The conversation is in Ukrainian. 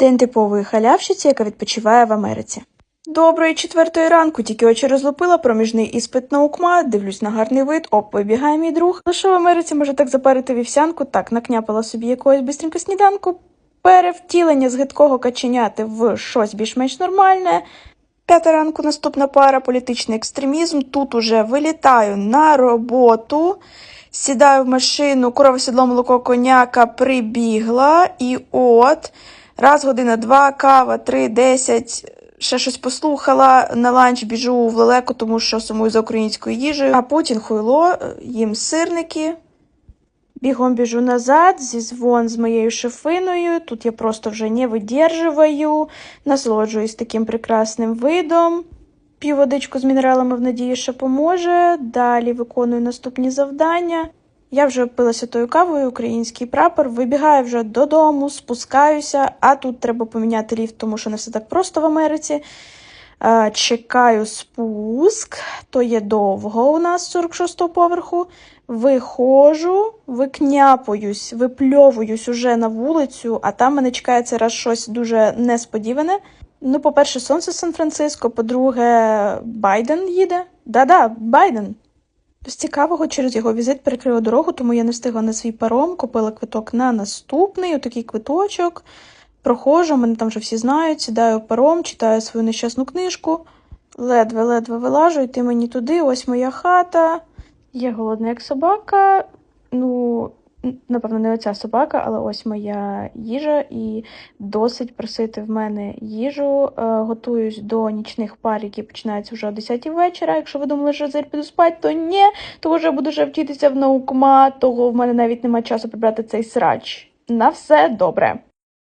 День типової халявщиці, яка відпочиває в Америці. Доброї четвертої ранку, тільки очі розлупила проміжний іспит на укма, дивлюсь на гарний вид, оп, вибігає мій друг. Лише в Америці може так запарити вівсянку, так накняпала собі якогось бистренько сніданку, перевтілення з гидкого каченяти в щось більш-менш нормальне. П'ята ранку наступна пара політичний екстремізм. Тут уже вилітаю на роботу, сідаю в машину, корова сідло молоко коняка прибігла, і от раз година, два, кава, три, десять. Ще щось послухала, на ланч біжу в лелеку, тому що сумую за українською їжею. А Путін хуйло, їм сирники. Бігом біжу назад, зізвон з моєю шефиною. Тут я просто вже не видерживаю, насолоджуюсь таким прекрасним видом. П'ю з мінералами в надії, що поможе. Далі виконую наступні завдання. Я вже пилася тою кавою, український прапор, вибігаю вже додому, спускаюся, а тут треба поміняти ліфт, тому що не все так просто в Америці. Чекаю спуск, то є довго у нас 46-го поверху. Виходжу, викняпуюсь, випльовуюсь уже на вулицю, а там мене чекає це раз щось дуже несподіване. Ну, по-перше, сонце Сан-Франциско, по-друге, Байден їде. Да-да, Байден. З цікавого, через його візит перекрила дорогу, тому я не встигла на свій паром, купила квиток на наступний, отакий квиточок. Прохожу, мене там вже всі знають, сідаю в паром, читаю свою нещасну книжку. Ледве-ледве вилажу, йти мені туди, ось моя хата. Я голодна як собака. Ну, напевно, не оця собака, але ось моя їжа, і досить просити в мене їжу. Е, готуюсь до нічних пар, які починаються вже о 10 вечора. Якщо ви думали, що зараз піду спати, то ні, що я буду вже вчитися в наукма, того в мене навіть немає часу прибрати цей срач. На все добре.